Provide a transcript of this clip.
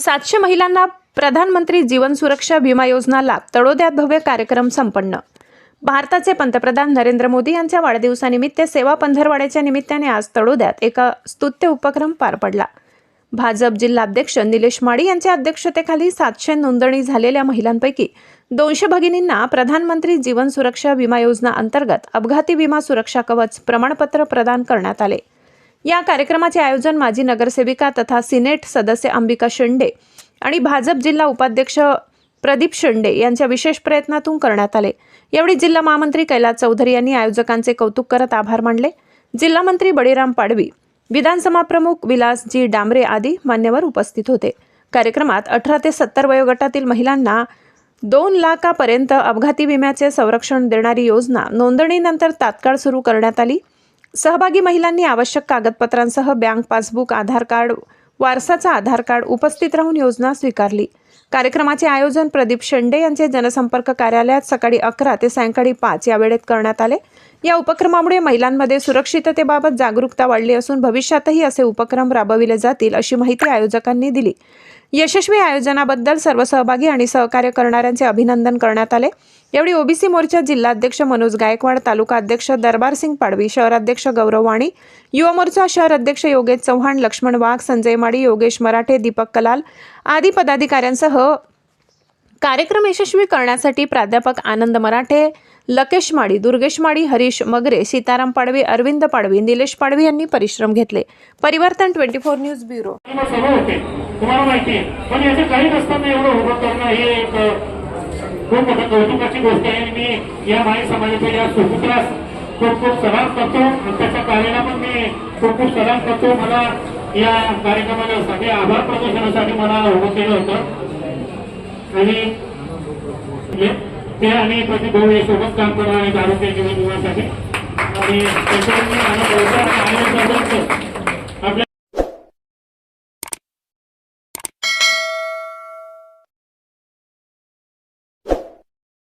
सातशे महिलांना प्रधानमंत्री जीवन सुरक्षा विमा योजना लाभ तळोद्यात भव्य कार्यक्रम संपन्न. भारताचे पंतप्रधान नरेंद्र मोदी यांच्या वाढदिवसानिमित्त सेवा पंधरवाड्याच्या निमित्ताने आज तळोद्यात एका स्तुत्य उपक्रम पार पडला. भाजप जिल्हाध्यक्ष निलेश माडी यांच्या अध्यक्षतेखाली सातशे नोंदणी झालेल्या महिलांपैकी दोनशे भगिनींना प्रधानमंत्री जीवन सुरक्षा विमा योजना अंतर्गत अपघाती विमा सुरक्षा कवच प्रमाणपत्र प्रदान करण्यात आले. या कार्यक्रमाचे आयोजन माजी नगरसेविका तथा सिनेट सदस्य अंबिका शेंडे आणि भाजप जिल्हा उपाध्यक्ष प्रदीप शेंडे यांच्या विशेष प्रयत्नातून करण्यात आले. यावेळी जिल्हा महामंत्री कैलास चौधरी यांनी आयोजकांचे कौतुक करत आभार मानले. जिल्हा मंत्री बळीराम पाडवी विधानसभा प्रमुख विलासजी डांबरे आदी मान्यवर उपस्थित होते. कार्यक्रमात अठरा ते सत्तर वयोगटातील महिलांना दोन लाखापर्यंत अपघाती विम्याचे संरक्षण देणारी योजना नोंदणीनंतर तात्काळ सुरू करण्यात आली. सहभागी महिलांनी आवश्यक कागदपत्रांसह बँक पासबुक आधार कार्ड वारसाचा आधार कार्ड उपस्थित राहून योजना स्वीकारली. कार्यक्रमाचे आयोजन प्रदीप शेंडे यांचे जनसंपर्क कार्यालयात सकाळी अकरा ते सायंकाळी पाच या वेळेत करण्यात आले. या उपक्रमामुळे महिलांमध्ये सुरक्षिततेबाबत जागरूकता वाढली असून भविष्यातही असे उपक्रम राबविले जातील अशी माहिती आयोजकांनी दिली. यशस्वी आयोजनाबद्दल सर्व सहभागी आणि सहकार्य करणाऱ्यांचे अभिनंदन करण्यात आले. यावेळी ओबीसी मोर्चा जिल्हाध्यक्ष मनोज गायकवाड तालुका अध्यक्ष दरबारसिंग पाडवी शहराध्यक्ष गौरव वाणी युवा मोर्चा शहर अध्यक्ष योगेश चव्हाण लक्ष्मण वाघ संजय माडी योगेश मराठे दीपक कलाल आदी पदाधिकाऱ्यांसह कार्यक्रम यशस्वी करण्यासाठी प्राध्यापक आनंद मराठे लकेश माडी दुर्गेश माडी हरीश मगरे सीताराम पाडवी अरविंद पाडवी निलेश पाडवी यांनी परिश्रम घेतले. परिवर्तन ट्वेंटी फोर न्यूज ब्युरो. तुम्हाला माहिती पण याचं काही नसताना एवढं उभं करणं हे एक खूप मोठं कौतुकाची गोष्ट आहे आणि मी या माई समाजाच्या या सुपुत्रास खूप खूप सलाम करतो. आणि त्याच्या कार्याला पण मी खूप खूप सलाम करतो. मला या कार्यक्रमाला सगळे आभार प्रदर्शनासाठी मला उभं केलं होतं. आणि ते आणि प्रतिभाऊ हे सोबत काम करणार आहेत आरोग्य जीवन विम्यासाठी आणि त्याच्यावर मी